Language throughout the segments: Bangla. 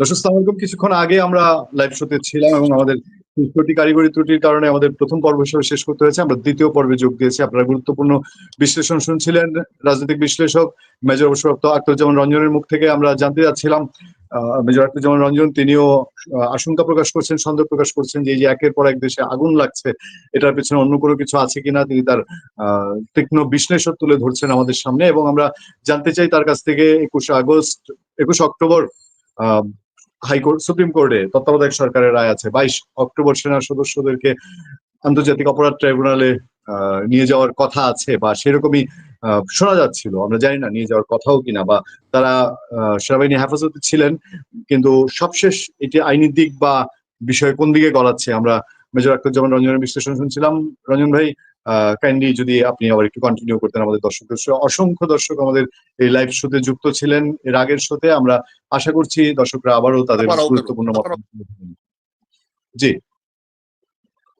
দর্শক কিছুক্ষণ আগে আমরা লাইভ শোতে ছিলাম এবং আমাদের ত্রুটি কারিগরি ত্রুটির কারণে আমাদের প্রথম পর্ব হিসেবে শেষ করতে হয়েছে। আমরা দ্বিতীয় পর্বে যোগ দিয়েছি। আপনারা গুরুত্বপূর্ণ বিশ্লেষণ শুনছিলেন। রাজনৈতিক বিশ্লেষক মেজর অবসরপ্রাপ্ত আক্তারুজ্জামান রঞ্জনের মুখ থেকে আমরা জানতে যাচ্ছিলাম। আহ, মেজর আক্তারুজ্জামান রঞ্জন তিনিও আশঙ্কা প্রকাশ করছেন সন্দেহ প্রকাশ করছেন যে এই যে একের পর এক দেশে আগুন লাগছে এটার পেছনে অন্য কোনো কিছু আছে কিনা তিনি তার তীক্ষ্ণ বিশ্লেষণ তুলে ধরছেন আমাদের সামনে। এবং আমরা জানতে চাই তার কাছ থেকে একুশে আগস্ট একুশ অক্টোবর হাইকোর্ট, সুপ্রিম কোর্টে তত্ত্বাবধায়ক সরকারের রায় আছে। বাইশ অক্টোবর সেনা সদস্যদেরকে আন্তর্জাতিক অপরাধ ট্রাইব্যুনালে নিয়ে যাওয়ার কথা আছে বা সেরকমই শোনা যাচ্ছিল। আমরা জানি না নিয়ে যাওয়ার কথাও কিনা বা তারা সেনাবাহিনী হেফাজতে ছিলেন, কিন্তু সবশেষ এটি আইনি দিক বা বিষয় কোন দিকে গড়াচ্ছে আমরা মেজর আক্তারুজ্জামান রঞ্জনের বিশ্লেষণ শুনছিলাম। রঞ্জন ভাই কাইন্ডলি যদি আপনি আবার একটু কন্টিনিউ করতেন আমাদের দর্শকদের। অসংখ্য দর্শক আমাদের এই লাইভ শোতে যুক্ত ছিলেন এর আগের শোতে আমরা আশা করছি দর্শকরা আবারও তাদের গুরুত্বপূর্ণ মতামত জি।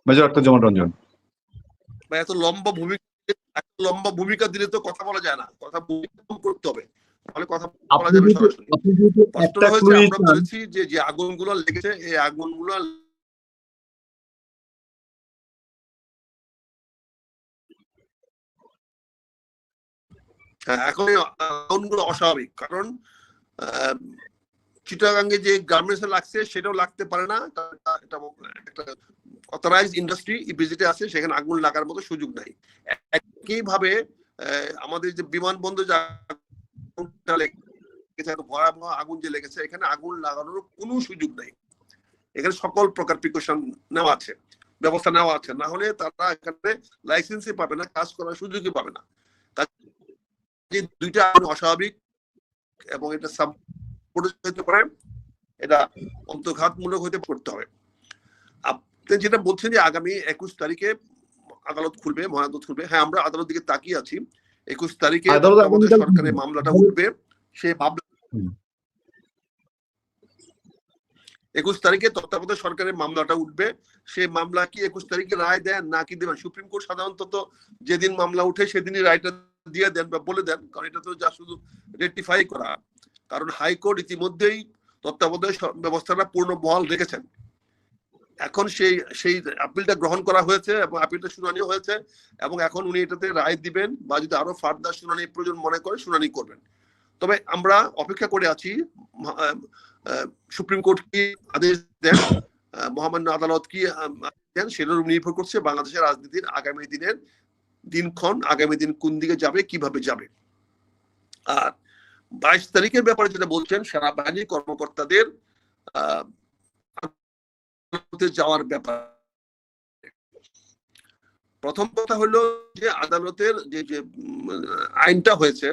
মেজর আক্তারুজ্জামান রঞ্জন। বা এত লম্বা ভূমিকা এত লম্বা ভূমিকা দিলে তো কথা বলা যায় না। কথা ভূমিকা করতে হবে। তাহলে কথা বলা যাবে সরাসরি। আমরা বলেছি যে যে আগুনগুলো লেগেছে এই আগুনগুলো এখন অস্বাভাবিক। কারণ চিটাগাঙ্গে যে গার্মেন্টস লাগছে সেটাও লাগতে পারে না। একটা ইন্ডাস্ট্রি আছে সেখানে আগুন লাগার মতো সুযোগ নাই। একই ভাবে আহ, আমাদের যে বিমানবন্দর যে ভয়াবহ আগুন যে লেগেছে এখানে আগুন লাগানোর কোনো সুযোগ নাই। এখানে সকল প্রকার প্রিকশন নেওয়া আছে ব্যবস্থা নেওয়া আছে। না হলে তারা এখানে লাইসেন্সই পাবে না কাজ করার সুযোগই পাবে না। যে দুইটা অস্বাভাবিক এবং এটা হতে পারে এটা অন্তর্ঘাতমূলক হতে করতে হবে। আপনি যেটা বলছেন যে আগামী একুশ তারিখে আদালত খুলবে মহাদালত খুলবে হ্যাঁ আমরা আদালত দিকে তাকিয়ে আছি। একুশ তারিখে আমাদের সরকারের মামলাটা উঠবে সে মামলা একুশ তারিখে তত্ত্বাবধায়ক সরকারের মামলাটা উঠবে। সেই মামলা কি একুশ তারিখে রায় দেন না কি দেবেন? সুপ্রিম কোর্ট সাধারণত যেদিন মামলা উঠে সেদিনই রায়টা দিয়ে দেন বা বলে দেন, কারণ এটা তো যা শুধু রেটিফাই করা। কারণ হাইকোর্ট ইতিমধ্যেই তত্ত্বাবধায়ক ব্যবস্থাটা পূর্ণ বহাল রেখেছেন। এখন সেই সেই আপিলটা গ্রহণ করা হয়েছে এবং আপিলটা শুনানি হয়েছে এবং এখন উনি এটাতে রায় দিবেন বা যদি আরও ফার্দার শুনানি প্রয়োজন মনে করে শুনানি করবেন। তবে আমরা অপেক্ষা করে আছি সুপ্রিম কোর্ট কি আদেশ দেন মহামান্য আদালত কি দেন, সেটার নির্ভর করছে বাংলাদেশের রাজনীতির আগামী দিনের দিনক্ষণ, আগামী দিন কোন দিকে যাবে, কীভাবে যাবে। আর বাইশ তারিখের ব্যাপারে যেটা বলছেন, সেনাবাহিনী কর্মকর্তাদের যাওয়ার ব্যাপার। প্রথম কথা হলো যে আদালতের যে যে আইনটা হয়েছে,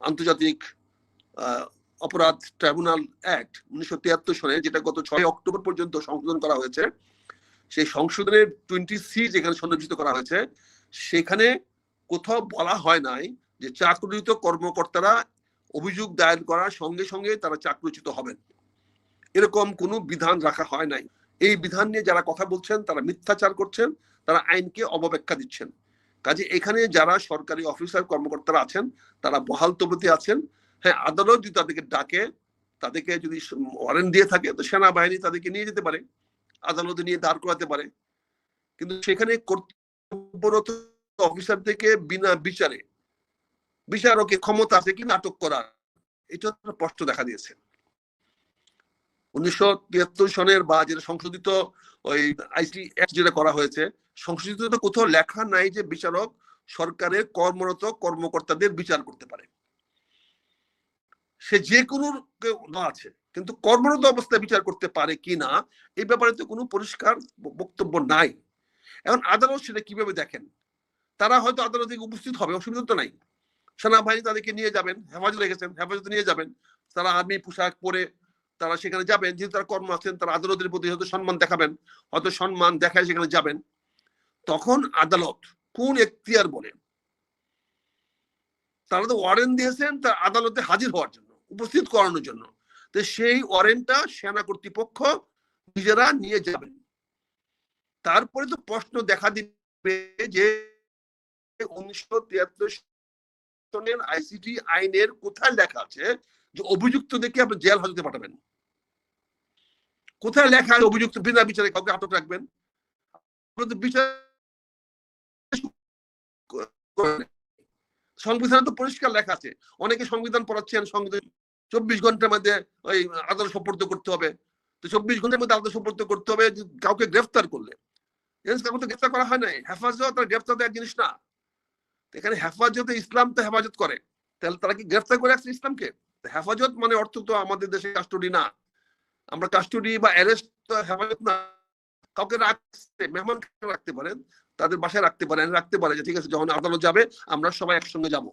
আন্তর্জাতিক অপরাধ ট্রাইব্যুনাল অ্যাক্ট উনিশশো তিয়াত্তর সনে, যেটা গত ছয় অক্টোবর পর্যন্ত সংশোধন করা হয়েছে, সেই সংশোধনের টোয়েন্টি সি যেখানে সন্নিবেশিত করা হয়েছে সেখানে কোথাও বলা হয় নাই যে চাকরিত কর্মকর্তারা অভিযোগ দায়ের করার সঙ্গে সঙ্গে তারা চাকরিচ্যুত হবেন। এরকম কোনো বিধান রাখা হয় নাই। এই বিধান নিয়ে যারা কথা বলছেন, তারা মিথ্যাচার করছেন, তারা আইনকে অবব্যাখ্যা দিচ্ছেন। কাজে এখানে যারা সরকারি অফিসার, কর্মকর্তারা আছেন, তারা বহাল তবিতে আছেন। হ্যাঁ আদালত যদি তাদেরকে ডাকে, তাদেরকে যদি ওয়ারেন্ট দিয়ে থাকে, তো সেনাবাহিনী তাদেরকে নিয়ে যেতে পারে, আদালতে নিয়ে দাঁড় করাতে পারে। কিন্তু সেখানে কর্তব্যরত বিনা বিচারে বিচারকের ক্ষমতা আছে কি নাটক করার? এটা প্রশ্ন দেখা দিয়েছে। উনিশশো তিয়াত্তর সনের বা যেটা সংশোধিত ওই আইসি যেটা করা হয়েছে, সংশোধিত কোথাও লেখা নাই যে বিচারক সরকারের কর্মরত কর্মকর্তাদের বিচার করতে পারে। সে যে কোনো না আছে, কিন্তু কর্মরত অবস্থায় বিচার করতে পারে কি না এই ব্যাপারে তো কোনো পরিষ্কার বক্তব্য নাই। এখন আদালত সেটা কীভাবে দেখেন? তারা হয়তো আদালতে উপস্থিত হবে, অসুবিধা তো নাই। সেনাবাহিনী তাদেরকে নিয়ে যাবেন, হেফাজতে রেখেছেন, হেফাজতে নিয়ে যাবেন। তারা আর্মি, পোশাক পরে তারা সেখানে যাবেন, যেহেতু তারা কর্ম আছেন, তারা আদালতের প্রতি হয়তো সম্মান দেখাবেন, হয়তো সম্মান দেখায় সেখানে যাবেন। তখন আদালত কোন এখতিয়ার বলে? তারা তো ওয়ারেন্ট দিয়েছেন, তার আদালতে হাজির হওয়ার জন্য, উপস্থিত করানোর জন্য। তো সেই ওয়ারেন্টটা সেনা কর্তৃপক্ষ নিজেরা নিয়ে যাবেন। তারপরে তো প্রশ্ন দেখা দিবে যে উনিশশো তিয়াত্তর সনের আইসিটি আইনের কোথায় লেখা আছে যে অভিযুক্তদেরকে আপনি জেল হাজতে পাঠাবেন? কোথায় লেখা আছে অভিযুক্ত বিনা বিচারে কাউকে আটক রাখবেন? সংবিধানে তো পরিষ্কার লেখা আছে। অনেকে সংবিধান পড়াচ্ছেন, সংবিধান চব্বিশ ঘণ্টার মধ্যে ওই আদালত সম্পর্ক করতে হবে। তো চব্বিশ ঘণ্টার মধ্যে আদালত সম্পর্ক করতে হবে কাউকে গ্রেফতার করলে। কাউকে গ্রেফতার করা হয় নাই। হেফাজত আর গ্রেফতার তো জিনিস না। এখানে হেফাজত ইসলাম তো হেফাজত করে। তাহলে তারা কি গ্রেফতার করে রাখছে ইসলামকে? হেফাজত মানে অর্থ তো আমাদের দেশে কাস্টডি না। আমরা কাস্টডি বা অ্যারেস্ট হেফাজত না। কাউকে রাখতে, মেহমান রাখতে পারেন? তাদের বাসায় রাখতে পারেন, রাখতে পারে যে ঠিক আছে, যখন আদালত যাবে, আমরা সবাই একসঙ্গে যাব।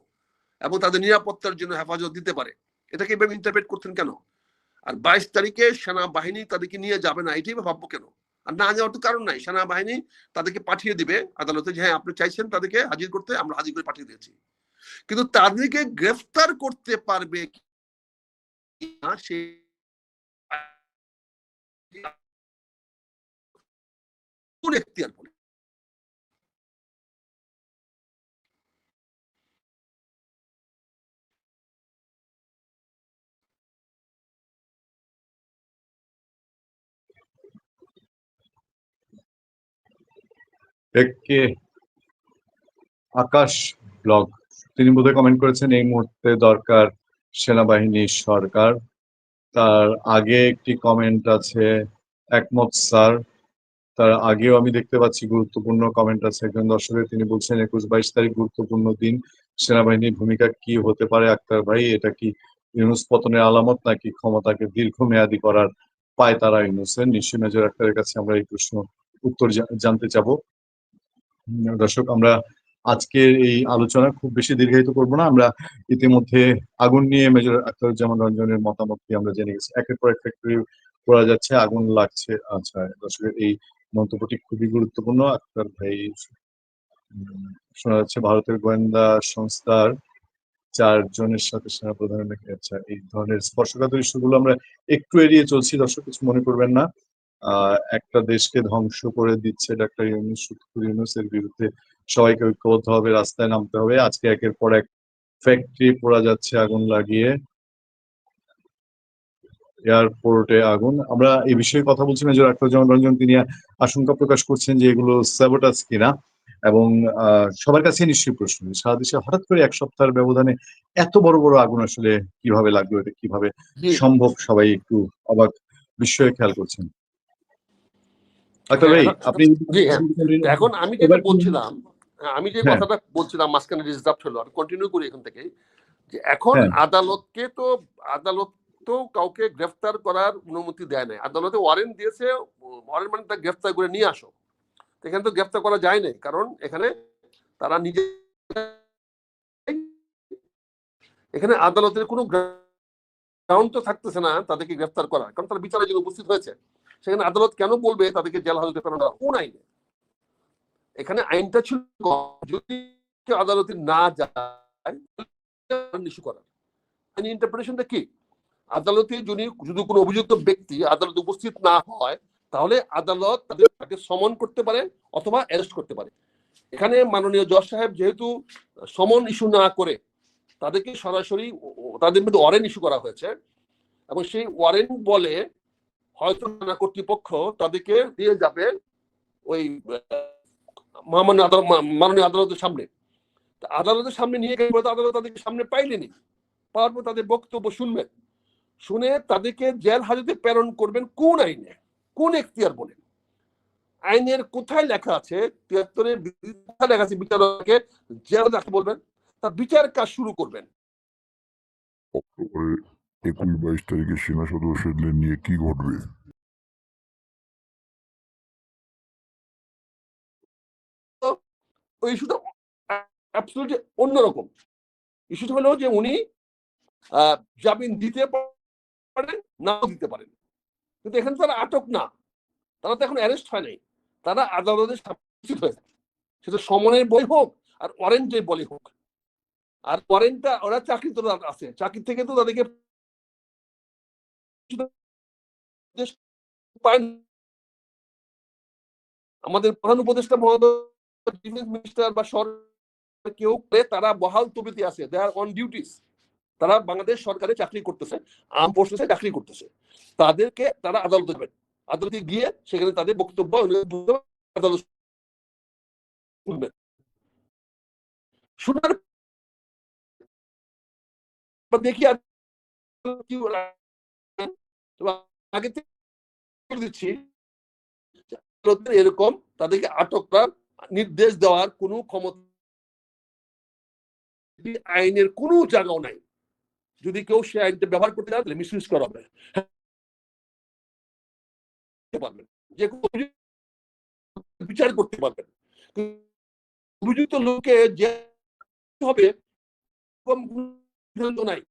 এবং তাদের নিরাপত্তার জন্য হেফাজত দিতে পারে। এটাকে এভাবে ইন্টারপ্রেট করতেন কেন? আর বাইশ তারিখে সেনাবাহিনী তাদেরকে নিয়ে যাবে না, এটাই ভাববো কেন? আর না যাওয়ার তো কারণ নাই। সেনাবাহিনী তাদেরকে পাঠিয়ে দিবে। আদালতে যে হ্যাঁ আপনি চাইছেন তাদেরকে হাজির করতে, আমরা হাজির করে পাঠিয়ে দিয়েছি। কিন্তু তাদেরকে গ্রেফতার করতে পারবে না, সে কোন একে আকাশ ব্লগ। তিনি বোধহয় কমেন্ট করেছেন, এই মুহূর্তে দরকার সেনাবাহিনী সরকার। তার আগে একটি কমেন্ট আছে, একমত, স্যার। তার আগেও আমি দেখতে পাচ্ছি গুরুত্বপূর্ণ কমেন্ট আছে। একজন দর্শকের তিনি বলছেন, একুশ বাইশ তারিখ গুরুত্বপূর্ণ দিন। সেনাবাহিনীর ভূমিকা কি হতে পারে, আক্তার ভাই? এটা কি ইউনুস পতনের আলামত নাকি ক্ষমতাকে দীর্ঘমেয়াদী করার পায় তারা ইউনুসের? নিশ্চয় মেজর আক্তারের কাছে আমরা এই প্রশ্ন উত্তর জানতে চাবো। দর্শক, আমরা আজকের এই আলোচনা খুব বেশি দীর্ঘায়িত করব না। আমরা ইতিমধ্যে আগুন নিয়ে মেজর আখতারুজ্জামান রঞ্জনের মতামতটি আমরা জেনে গেছি। একের পর এক ফ্যাক্টরি করা যাচ্ছে, আগুন লাগছে। আচ্ছা দর্শকের এই মন্তব্যটি খুবই গুরুত্বপূর্ণ। আক্তার ভাই শোনা যাচ্ছে, ভারতের গোয়েন্দা সংস্থার চারজনের সাথে সেনাপ্রধানের নাকি আচ্ছা এই ধরনের স্পর্শকাতর ইস্যুগুলো আমরা একটু এড়িয়ে চলছি। দর্শক, কিছু মনে করবেন না। একটা দেশকে ধ্বংস করে দিচ্ছে ডাক্তার ইউনুস সুৎখুর ইউনুসের বিরুদ্ধে। সবাইকে ঐক্যবদ্ধ হবে রাস্তায় নামতে হবে। আজকে একের পর এক ফ্যাক্টরি পোড়া যাচ্ছে আগুন লাগিয়ে। এয়ারপোর্টে আগুন। আমরা এই বিষয়ে কথা বলছি মেজর আখতারুজ্জামান রঞ্জন তিনি আশঙ্কা প্রকাশ করছেন যে এগুলো স্যাবোটাস কিনা। এবং আহ, সবার কাছে নিশ্চয়ই প্রশ্ন সারা দেশে হঠাৎ করে এক সপ্তাহের ব্যবধানে এত বড় বড় আগুন আসলে কীভাবে লাগল? এটা কীভাবে সম্ভব? সবাই একটু অবাক। বিস্ময়ে খেয়াল করছেন আক্তার ভাই হ্যাঁ, আপনি জি, হ্যাঁ। এখন আমি যেটা বলছিলাম আমি যে হ্যাঁ। কথাটা বলছিলাম মাঝখানে রিজার্ভ হলো আর কন্টিনিউ করি এখান থেকে যে এখন হ্যাঁ। আদালতকে তো আদালত তো কাউকে গ্রেফতার করার অনুমতি দেয় নাই আদালতে ওয়ারেন্ট দিয়েছে ওয়ারেন্ট মানে তাকে গ্রেফতার করে নিয়ে আসো এখানে তো গ্রেফতার করা যায় নাই কারণ এখানে তারা নিজে এখানে আদালতের কোনো গ্রাউন্ড তো থাকতেছে না তাদেরকে গ্রেফতার করা কারণ তারা বিচারের জন্য উপস্থিত হয়েছে সেখানে আদালত কেন বলবে তাদেরকে জেল হাজতে করা কোন আইনে এখানে আইনটা ছিল যদি আদালতে না যায় করার। আইন ইন্টারপ্রিটেশনটা কি? আদালতে যদি যদি কোনো অভিযুক্ত ব্যক্তি আদালতে উপস্থিত না হয়, তাহলে আদালত তাদের তাকে সমন করতে পারে অথবা অ্যারেস্ট করতে পারে। এখানে মাননীয় জজ সাহেব যেহেতু সমন ইস্যু না করে তাদেরকে সরাসরি তাদের মধ্যে ওয়ারেন্ট ইস্যু করা হয়েছে এবং সেই ওয়ারেন্ট বলে হয়তো থানা কর্তৃপক্ষ তাদেরকে দিয়ে যাবে ওই মহামান্য আদালত মাননীয় আদালতের সামনে। আদালতের সামনে নিয়ে গেলে আদালত তাদেরকে সামনে পাইলেনি। পাওয়ার পর তাদের বক্তব্য শুনবেন। শুনে তাদেরকে জেল হাজতে প্রেরণ করবেন কোন আইনে? কোন এখতিয়ার বলে আইনের কোথায় লেখা আছে? তিয়াত্তরের কোথায় লেখা আছে? বিচারককে জেল রাখতে বলবেন। তার বিচার কাজ শুরু করবেন। একুশ বাইশ তারিখে সেনা সদস্যদের নিয়ে কি ঘটবে? অন্যরকম। ইস্যুটা হলো যে উনি জামিন দিতে পারেন, নাও দিতে পারেন। কিন্তু এখানে তারা আটক না। তারা তো এখন অ্যারেস্ট হয় নাই। তারা আদালতের সামনে উপস্থিত হয়েছে সেটা সমনের বই হোক আর ওয়ারেন্টের বলে হোক। আর ওয়ারেন্টটা ওরা চাকরি তো আছে। চাকরি থেকে তো তাদেরকে। আমাদের প্রধান উপদেষ্টা মহোদয়, ডিফেন্স মিনিস্টার বা সরকার কেউ তারা বহাল তবিতে আছে। দে আর অন ডিউটিস তারা বাংলাদেশ সরকারে চাকরি করতেছে, আর্ম ফোর্সেসে চাকরি করতেছে। তাদেরকে তারা আদালতে যাবেন। আদালতে গিয়ে সেখানে তাদের বক্তব্য আদালত শুনবেন। শোনার দেখি আর। আগে দিচ্ছি। এরকম তাদেরকে আটক করার নির্দেশ দেওয়ার কোনো ক্ষমতা আইনের কোনো জায়গাও নাই। যদি কেউ সে আইনটা ব্যবহার করতে চায় তাহলে মিসইউজ করা হবে। যে বিচার করতে পারবেন। অভিযুক্ত লোককে যে হবে নাই।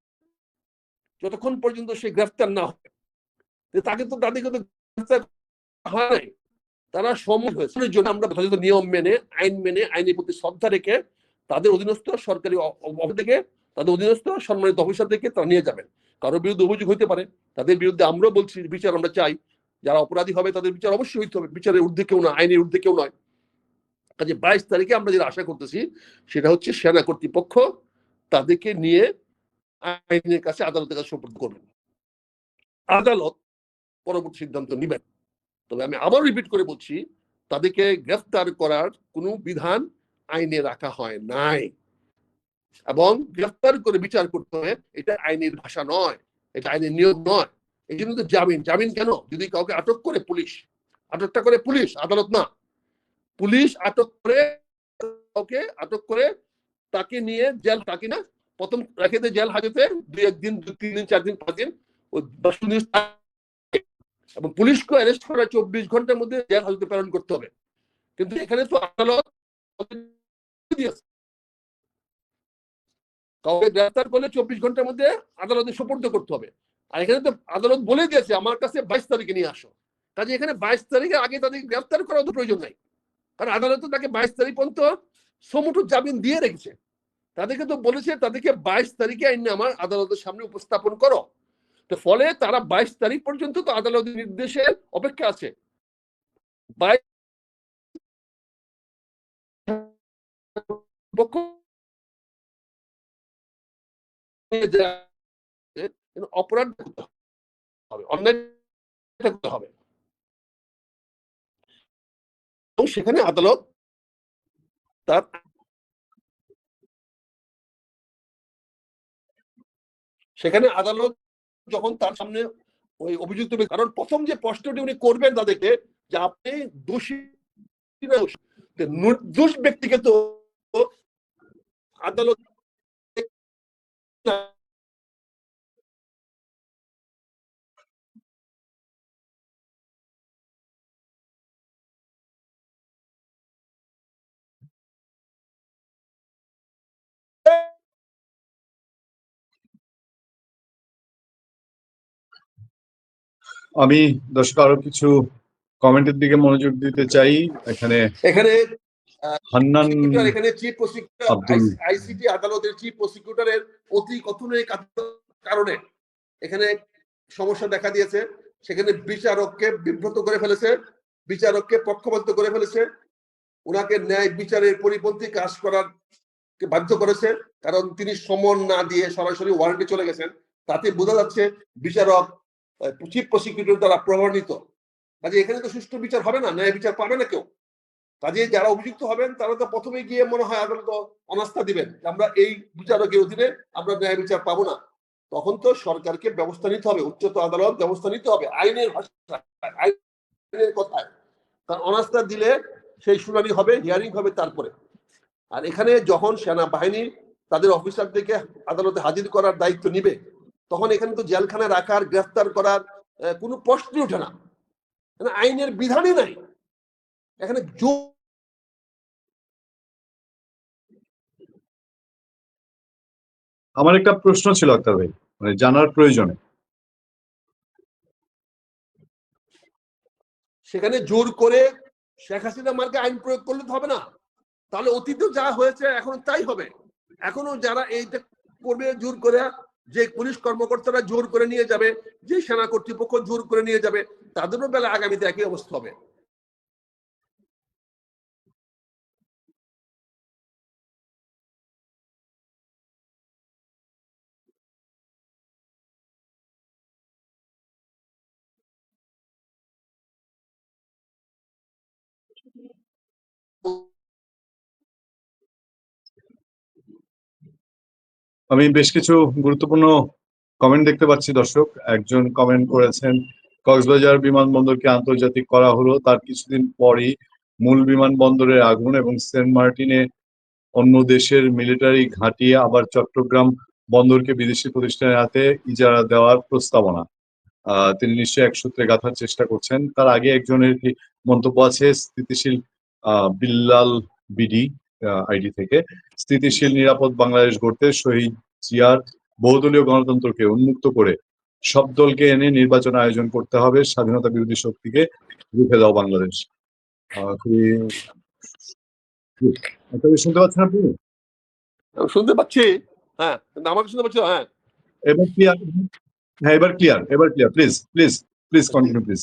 যতক্ষণ পর্যন্ত সে গ্রেফতার না হবে তো তাকে তো তাদেরকে তো হয় তারা সম্মত হয়েছে। জন্য আমরা যথাযথ নিয়ম মেনে, আইন মেনে, আইনের প্রতি শ্রদ্ধা রেখে তাদের অধীনস্থ সরকারি থেকে, তাদের অধীনস্থ সম্মানিত অফিসার থেকে তারা নিয়ে যাবেন। কারোর বিরুদ্ধে অভিযোগ হতে পারে। তাদের বিরুদ্ধে আমরাও বলছি, বিচার আমরা চাই। যারা অপরাধী হবে তাদের বিচার অবশ্যই হইতে হবে। বিচারের ঊর্ধ্বে কেউ না আইনের ঊর্ধ্বে কেউ নয়। কাজে বাইশ তারিখে আমরা যেটা আশা করতেছি, সেটা হচ্ছে সেনা কর্তৃপক্ষ তাদেরকে নিয়ে আইনের কাছে আদালতের কাছে সুপর্দ করবেন। আদালত পরবর্তী সিদ্ধান্ত নেবেন। তবে আমি আবার রিপিট করে বলছি, তাদেরকে গ্রেফতার করার কোনো বিধান আইনে রাখা হয় নাই। এবং গ্রেফতার করে বিচার করতে হবে এটা আইনের ভাষা নয়, এটা আইনের নিয়ম নয়। এই জন্য তো জামিন জামিন কেন? যদি কাউকে আটক করে পুলিশ, আটকটা করে পুলিশ, আদালত না। পুলিশ আটক করে কাউকে আটক করে তাকে নিয়ে জেল, তাকে না, প্রথম রেখে দেয় জেল হাজতে, দুই একদিন দু তিন দিন, চার দিন, পাঁচ দিন ওই দশ দিন এবং পুলিশকে অ্যারেস্ট করা চব্বিশ ঘণ্টার মধ্যে জেল হাজতে প্রেরণ করতে হবে। কিন্তু এখানে তো আদালত কাউকে গ্রেফতার করলে চব্বিশ ঘণ্টার মধ্যে আদালতে সোপর্দ করতে হবে। আর এখানে তো আদালত বলে দিয়েছে, আমার কাছে বাইশ তারিখে নিয়ে আসো। কাজে এখানে বাইশ তারিখের আগে তাদেরকে গ্রেফতার করার তো প্রয়োজন নাই। কারণ আদালত তাকে বাইশ তারিখ পর্যন্ত সমুটু জামিন দিয়ে রেখেছে। তাদেরকে তো বলেছে, তাদেরকে বাইশ তারিখে আইনে আমার আদালতের সামনে উপস্থাপন করো। তো ফলে তারা বাইশ তারিখ পর্যন্ত তো আদালতের নির্দেশের অপেক্ষা আছে। অপরাধ হবে। এবং সেখানে আদালত তার সেখানে আদালত যখন তার সামনে ওই অভিযুক্ত কারণ প্রথম যে প্রশ্নটি উনি করবেন তাদেরকে, যে আপনি দোষী নির্দোষ ব্যক্তিকে তো আদালত আমি দর্শক আরও কিছু কমেন্টের দিকে মনোযোগ দিতে চাই। এখানে এখানে হান্নান এখানে চিফ প্রসিকিউটর আইসিটি আদালতের চিফ প্রসিকিউটরের অতি কথনের কারণে এখানে সমস্যা দেখা দিয়েছে। সেখানে বিচারককে বিব্রত করে ফেলেছে বিচারককে পক্ষপাতিত্ব করে ফেলেছে। ওনাকে ন্যায় বিচারের পরিপন্থী কাজ করার বাধ্য করেছে কারণ তিনি সমন না দিয়ে সরাসরি ওয়ারেন্টে চলে গেছেন। তাতে বোঝা যাচ্ছে বিচারক চিফ প্রসিকিউটর দ্বারা প্রমাণিত। কাজে এখানে তো সুষ্ঠু বিচার হবে না, ন্যায় বিচার পাবে না কেউ। কাজে যারা অভিযুক্ত হবেন, তারা তো প্রথমে গিয়ে মনে হয় আদালত অনাস্থা দিবেন আমরা এই বিচারকের অধীনে আমরা ন্যায় বিচার পাবো না। তখন তো সরকারকে ব্যবস্থা নিতে হবে, উচ্চতর আদালত ব্যবস্থা নিতে হবে, আইনের আইনের কথায়। কারণ অনাস্থা দিলে সেই শুনানি হবে হিয়ারিং হবে তারপরে। আর এখানে যখন সেনাবাহিনী তাদের অফিসারদেরকে আদালতে হাজির করার দায়িত্ব নিবে তখন এখানে তো জেলখানায় রাখার গ্রেফতার করার কোনো প্রশ্নই ওঠে না। আইনের বিধানই নাই। এখানে আমার একটা প্রশ্ন ছিল আক্তার ভাই মানে জানার প্রয়োজনে। সেখানে জোর করে শেখ হাসিনা মার্কে আইন প্রয়োগ করলে তো হবে না। তাহলে অতীতে যা হয়েছে এখন তাই হবে। এখনও যারা এইটা করবে জোর করে যে পুলিশ কর্মকর্তারা জোর করে নিয়ে যাবে, যে সেনা কর্তৃপক্ষ জোর করে নিয়ে যাবে, তাদেরও বেলা আগামীতে একই অবস্থা হবে। আমি বেশ কিছু গুরুত্বপূর্ণ কমেন্ট দেখতে পাচ্ছি, দর্শক। একজন কমেন্ট করেছেন, কক্সবাজার বিমানবন্দরকে আন্তর্জাতিক করা হলো। তার কিছুদিন পরই মূল বিমানবন্দরের আগুন এবং সেন্ট মার্টিনে অন্য দেশের মিলিটারি ঘাঁটিয়ে আবার চট্টগ্রাম বন্দরকে বিদেশি প্রতিষ্ঠানের হাতে ইজারা দেওয়ার প্রস্তাবনা। তিনি নিশ্চয়ই এক সূত্রে গাঁথার চেষ্টা করছেন। তার আগে একজনের মন্তব্য আছে, স্থিতিশীল বিল্লাল বিডি। আইডি থেকে। স্থিতিশীল নিরাপদ বাংলাদেশ গড়তে শহীদ জিয়ার বহুদলীয় গণতন্ত্রকে উন্মুক্ত করে সব দলকে এনে নির্বাচন আয়োজন করতে হবে। স্বাধীনতা বিরোধী শক্তিকে রুখে দাও বাংলাদেশ। খুবই শুনতে পাচ্ছেন আপনি? শুনতে পাচ্ছি। হ্যাঁ আমাকে শুনতে পাচ্ছি হ্যাঁ। এবার ক্লিয়ার হ্যাঁ এবার ক্লিয়ার এবার clear please please please continue please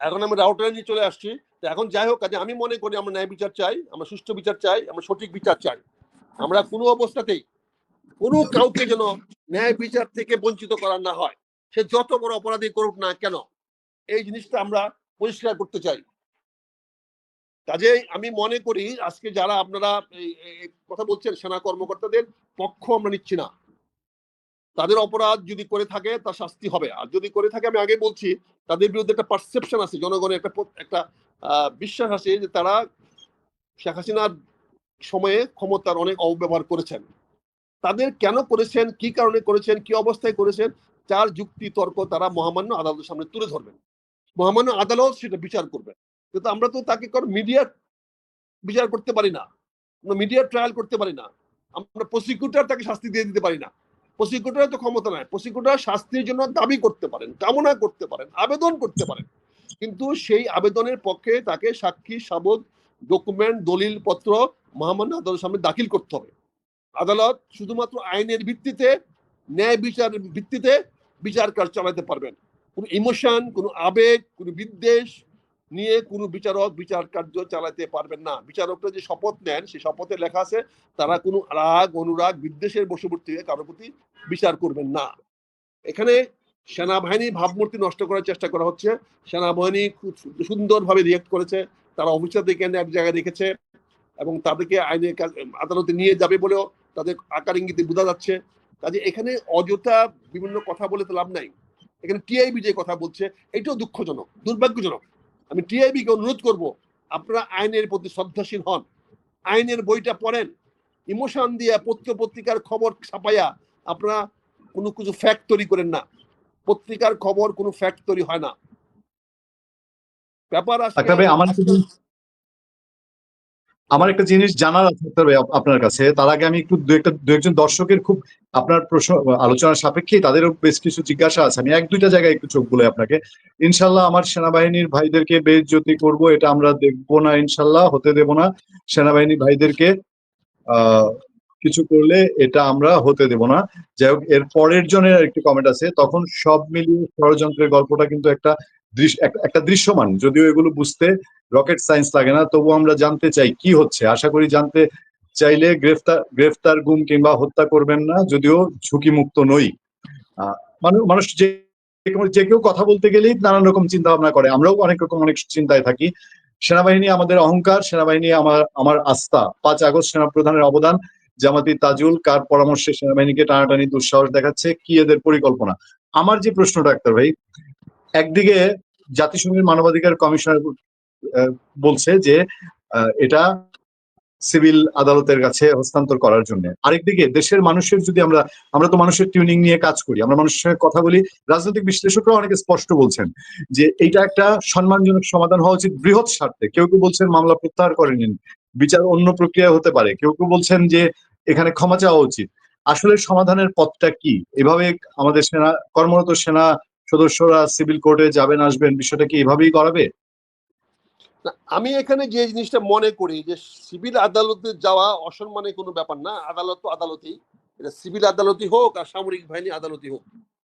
এখন আমি রাউটারে নিয়ে চলে আসছি। তো এখন যাই হোক, কাজে আমি মনে করি আমরা ন্যায় বিচার চাই, আমরা সুষ্ঠু বিচার চাই, আমরা সঠিক বিচার চাই। আমরা কোনো অবস্থাতেই কোনো কাউকে যেন ন্যায় বিচার থেকে বঞ্চিত করা না হয়। সে যত বড় অপরাধী করুক না কেন, এই জিনিসটা আমরা পরিষ্কার করতে চাই। কাজেই আমি মনে করি, আজকে যারা আপনারা কথা বলছেন সেনা কর্মকর্তাদের, পক্ষ আমরা নিচ্ছি না। তাদের অপরাধ যদি করে থাকে, তার শাস্তি হবে। আর যদি করে থাকে, আমি আগে বলছি, তাদের বিরুদ্ধে একটা পারসেপশন আছে, জনগণের একটা একটা বিশ্বাস আছে যে তারা শেখ হাসিনার সময়ে ক্ষমতার অনেক অপব্যবহার করেছেন। তাদের কেন করেছেন, কি কারণে করেছেন, কি অবস্থায় করেছেন, চার যুক্তি তর্ক তারা মহামান্য আদালতের সামনে তুলে ধরবেন। মহামান্য আদালত সেটা বিচার করবেন। কিন্তু আমরা তো তাকে কারণ মিডিয়া বিচার করতে পারি না। মিডিয়া ট্রায়াল করতে পারি না। আমরা প্রসিকিউটর তাকে শাস্তি দিয়ে দিতে পারি না। প্রসিকিউটরের তো ক্ষমতা নাই। প্রসিকিউটর শাস্তির জন্য দাবি করতে পারেন, কামনা করতে পারেন, আবেদন করতে পারেন। কিন্তু সেই আবেদনের পক্ষে তাকে সাক্ষী, সাবদ, ডকুমেন্ট দলিল পত্র মহামান্য আদালতের সামনে দাখিল করতে হবে। আদালত শুধুমাত্র আইনের ভিত্তিতে, ন্যায় বিচার ভিত্তিতে বিচার কাজ চালাতে পারবেন। কোনো ইমোশন, কোনো আবেগ, কোনো বিদ্বেষ নিয়ে কোনো বিচারক বিচার কার্য চালাতে পারবেন না। বিচারকরা যে শপথ নেন, সেই শপথে লেখা আছে, তারা কোনো রাগ, অনুরাগ, বিদ্বেষের বশবর্তী হয়ে কারোর প্রতি বিচার করবেন না। এখানে সেনাবাহিনী ভাবমূর্তি নষ্ট করার চেষ্টা করা হচ্ছে। সেনাবাহিনী খুব সুন্দরভাবে রিয়েক্ট করেছে। তারা অফিসারদেরকে এক জায়গায় রেখেছে এবং তাদেরকে আইনের কাজ- আদালতে নিয়ে যাবে বলেও তাদের আকার ইঙ্গিতে বোঝা যাচ্ছে। কাজে এখানে অযথা বিভিন্ন কথা বলে তো লাভ নাই। এখানে টিআইবি যে কথা বলছে, এটাও দুঃখজনক, দুর্ভাগ্যজনক। আমি টিআইবি কে অনুরোধ করব আপনারা আইনের প্রতি শ্রদ্ধাশীল হন। আইনের বইটা পড়েন ইমোশন দিয়ে পত্র পত্রিকার খবর ছাপাইয়া আপনারা কোনো কিছু ফ্যাক্ট তৈরি করেন না। পত্রিকার খবর কোনো ফ্যাক্ট তৈরি হয় না। ব্যাপার আচ্ছা আমার আমার একটা জিনিস জানার আছে আপনার কাছে। তার আগে আমি একটু দু একটা দু একজন দর্শকের খুব আপনার প্রশ্ন আলোচনার সাপেক্ষে তাদেরও বেশ কিছু জিজ্ঞাসা আছে। আমি এক দুইটা জায়গায় একটু চোখ বলে আপনাকে। ইনশাল্লাহ আমার সেনাবাহিনীর ভাইদেরকে বেজ্জতি করব, এটা আমরা দেখব না ইনশাল্লাহ, হতে দেব না। সেনাবাহিনী ভাইদেরকে কিছু করলে এটা আমরা হতে দেব না। যাই হোক, এর পরের জনের একটি কমেন্ট আছে। তখন সব মিলিয়ে ষড়যন্ত্রের গল্পটা কিন্তু একটা একটা দৃশ্যমান। যদিও এগুলো বুঝতে রকেট সায়েন্স লাগে না তবু আমরা জানতে চাই কি হচ্ছে। আশা করি জানতে চাইলে গ্রেফতার গ্রেফতার গুম কিংবা হত্যা করবেন না, যদিও ঝুঁকি মুক্ত নই মানুষ যে যে কেউ কথা বলতে গেলেই নানান রকম চিন্তা ভাবনা করে। আমরাও অনেক রকম, অনেক চিন্তায় থাকি। সেনাবাহিনী আমাদের অহংকার, সেনাবাহিনী আমার আমার আস্থা। পাঁচ আগস্ট সেনাপ্রধানের অবদান, জামাতি তাজুল, কার পরামর্শে সেনাবাহিনীকে টানাটানি দুঃসাহস দেখাচ্ছে, কি এদের পরিকল্পনা? আমার যে প্রশ্ন, ডাক্তার ভাই একদিকে জাতিসংঘের মানবাধিকার কমিশনার বলছে যে এটা সিভিল আদালতের কাছে হস্তান্তর করার জন্য। আরেকদিকে দেশের মানুষের যদি আমরা আমরা তো মানুষের টিউনিং নিয়ে কাজ করি, আমরা মানুষের সঙ্গে কথা বলি, রাজনৈতিক বিশ্লেষকরা অনেকে স্পষ্ট বলছেন যে, এইটা একটা সম্মানজনক সমাধান হওয়া উচিত বৃহৎ স্বার্থে। কেউ কেউ বলছেন মামলা প্রত্যাহার করে নিন বিচার অন্য প্রক্রিয়া হতে পারে। কেউ কেউ বলছেন যে, এখানে ক্ষমা চাওয়া উচিত। আসলে সমাধানের পথটা কি? এভাবে আমাদের সেনা, কর্মরত সেনা সদস্যরা সিভিল কোর্টে যাবেন, আসবেন, বিষয়টা কি এভাবেই করাবে? আমি এখানে যে জিনিসটা মনে করি যে সিভিল আদালতে যাওয়া অসম্মানের কোনো ব্যাপার না, আদালত তো আদালতই। এটা সিভিল আদালতই হোক আর সামরিক বাহিনী আদালতই হোক।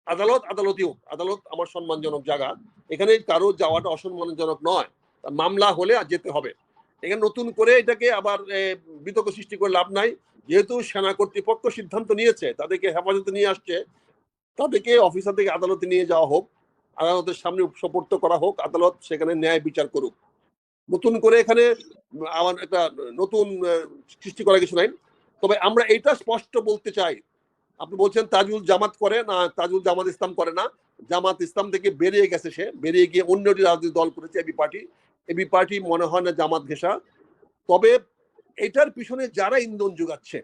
আদালত আদালতই হোক, আদালত আমার সম্মানজনক জায়গা। এখানে কারও যাওয়াটা অসম্মানজনক নয় মামলা হলে আর যেতে হবে। এখানে নতুন করে এটাকে আবার বিতর্ক সৃষ্টি করে লাভ নাই। যেহেতু সেনা কর্তৃপক্ষ সিদ্ধান্ত নিয়েছে, তাদেরকে হেফাজতে নিয়ে আসছে তাদেরকে অফিসার থেকে আদালতে নিয়ে যাওয়া হোক, আদালতের সামনে সোপর্দ করা হোক, আদালত সেখানে ন্যায় বিচার করুক। নতুন করে এখানে আমার একটা নতুন সৃষ্টি করা কিছু নাই। তবে আমরা এটা স্পষ্ট বলতে চাই। আপনি বলছেন তাজুল জামাত করে, না, তাজুল জামাত ইসলাম করে না। জামাত ইসলাম থেকে বেরিয়ে গেছে সে, বেরিয়ে গিয়ে অন্য একটি রাজনৈতিক দল করেছে, এবি পার্টি। এবি পার্টি মনে হয় না জামাত ঘেঁষা। তবে এটার পিছনে যারা ইন্ধন যোগাচ্ছে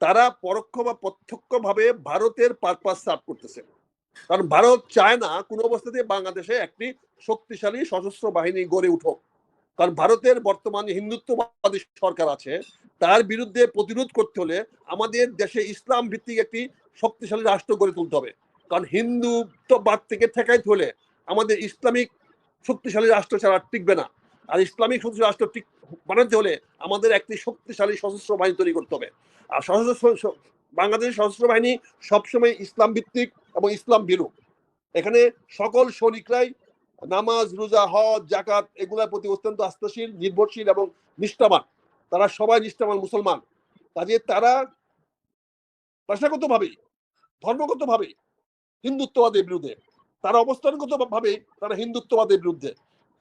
তারা পরোক্ষ বা প্রত্যক্ষ ভাবে ভারতের পারপাস সার্ভ করতেছে। কারণ ভারত চায় না কোনো অবস্থাতে বাংলাদেশে একটি শক্তিশালী সশস্ত্র বাহিনী গড়ে উঠুক। কারণ ভারতের বর্তমান হিন্দুত্ববাদী সরকার আছে, তার বিরুদ্ধে প্রতিরোধ করতে হলে আমাদের দেশে ইসলাম ভিত্তিক একটি শক্তিশালী রাষ্ট্র গড়ে তুলতে হবে। কারণ হিন্দুত্ববাদ থেকে ঠেকাইতে হলে আমাদের ইসলামিক শক্তিশালী রাষ্ট্র ছাড়া টিকবে না। আর ইসলামিক শক্তিশালী রাষ্ট্র টিক বানাতে হলে আমাদের একটি শক্তিশালী সশস্ত্র বাহিনী তৈরি করতে হবে। আর সশস্ত্র বাংলাদেশের সশস্ত্র বাহিনী সবসময় ইসলাম ভিত্তিক এবং ইসলাম বিরূপ এখানে সকল সৈনিকরাই নামাজ, রোজা, হজ জাকাত এগুলোর প্রতি অত্যন্ত আস্থাশীল, নির্ভরশীল এবং নিষ্ঠাবান। তারা সবাই নিষ্ঠাবান মুসলমান। কাজে তারা ভাষাগত ভাবে ধর্মগত ভাবে হিন্দুত্ববাদের বিরুদ্ধে, তারা অবস্থানগত ভাবে তারা হিন্দুত্ববাদের বিরুদ্ধে।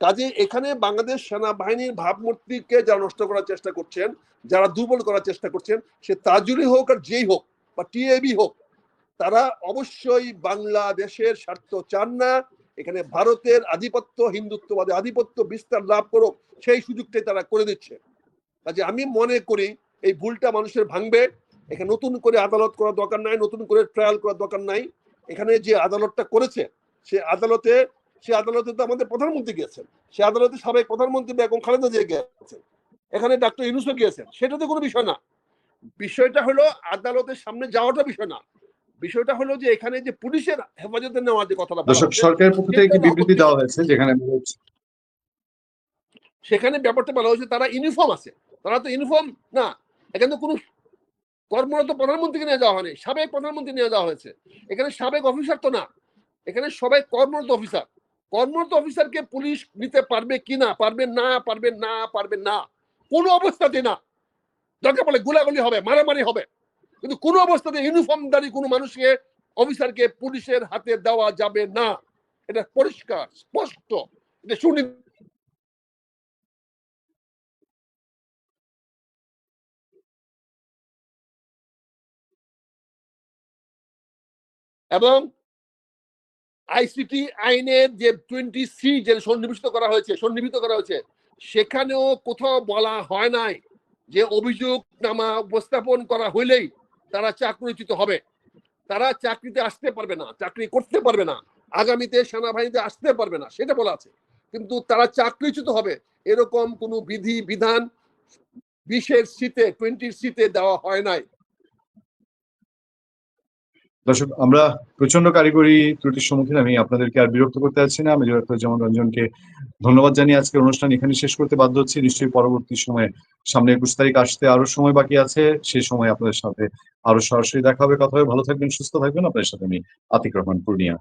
কাজে এখানে বাংলাদেশ সেনাবাহিনীর ভাবমূর্তিকে যারা নষ্ট করার চেষ্টা করছেন, যারা দুর্বল করার চেষ্টা করছেন, সে তাজুলি হোক আর যেই হোক বা টিএবি হোক, তারা অবশ্যই বাংলাদেশের স্বার্থ চান না। এখানে ভারতের আধিপত্য হিন্দুত্ববাদী আধিপত্য বিস্তার লাভ করুক, সেই সুযোগটাই তারা করে দিচ্ছে। কাজে আমি মনে করি এই ভুলটা মানুষের ভাঙবে। এখানে নতুন করে আদালত করার দরকার নাই, নতুন করে ট্রায়াল করার দরকার নাই। এখানে যে আদালতটা করেছে, সে আদালতে সে আদালতে তো আমাদের প্রধানমন্ত্রী গিয়েছেন। সে আদালতে সাবেক প্রধানমন্ত্রী বেগম খালেদা জিয়া গিয়েছেন। এখানে ডাক্তার ইউনুসও গিয়েছেন। সেটা তো কোনো বিষয় না। বিষয়টা হলো আদালতের সামনে যাওয়াটা বিষয় না। বিষয়টা হলো যে এখানে যে পুলিশের হেফাজতে নেওয়ার যে কথাটা দর্শক সরকারের পক্ষ থেকে বিবৃতি দেওয়া হয়েছে যেখানে সেখানে ব্যাপারটা বলা হয়েছে তারা ইউনিফর্ম আছে। তারা তো ইউনিফর্ম না। এখানে তো কোনো কর্মরত প্রধানমন্ত্রীকে নিয়ে যাওয়া হয়নি। সাবেক প্রধানমন্ত্রী নিয়ে যাওয়া হয়েছে। এখানে সাবেক অফিসার তো না। এখানে সবাই কর্মরত অফিসার। কর্মরত অফিসারকে পুলিশ নিতে পারবে কি না পারবে না পারবে না পারবে না, কোনো অবস্থাতে না। দরকার পড়লে গোলাগুলি হবে, মারামারি হবে। কিন্তু কোনো অবস্থাতে ইউনিফর্মদারি কোনো মানুষকে, অফিসারকে পুলিশের হাতে দেওয়া যাবে না। এটা পরিষ্কার, স্পষ্ট, এটা শুনি এবং আইসিটি আইনের যে টোয়েন্টি সি যে সন্নিবেশিত করা হয়েছে সন্নিবেশিত করা হয়েছে, সেখানেও কোথাও বলা হয় নাই যে অভিযোগ নামা উপস্থাপন করা হইলেই তারা চাকরিচ্যুত হবে। তারা চাকরিতে আসতে পারবে না, চাকরি করতে পারবে না, আগামীতে সেনাবাহিনীতে আসতে পারবে না, সেটা বলা আছে। কিন্তু তারা চাকরিচ্যুত হবে, এরকম কোনো বিধি বিধান বিশের শীতে টোয়েন্টির শীতে দেওয়া হয় নাই। দর্শক, আমরা প্রচণ্ড কারিগরি ত্রুটির সম্মুখীন, আমি আপনাদেরকে আর বিরক্ত করতে চাচ্ছি না। আমি যেমন রঞ্জনকে ধন্যবাদ জানিয়ে আজকের অনুষ্ঠান এখানে শেষ করতে বাধ্য হচ্ছি। নিশ্চয়ই পরবর্তী সময়ে সামনে একুশ তারিখ আসতে আরও সময় বাকি আছে। সেই সময় আপনাদের সাথে আরও সরাসরি দেখা হবে, কথা হবে। ভালো থাকবেন, সুস্থ থাকবেন। আপনাদের সাথে আমি আতিক রহমান, পূর্ণিয়া।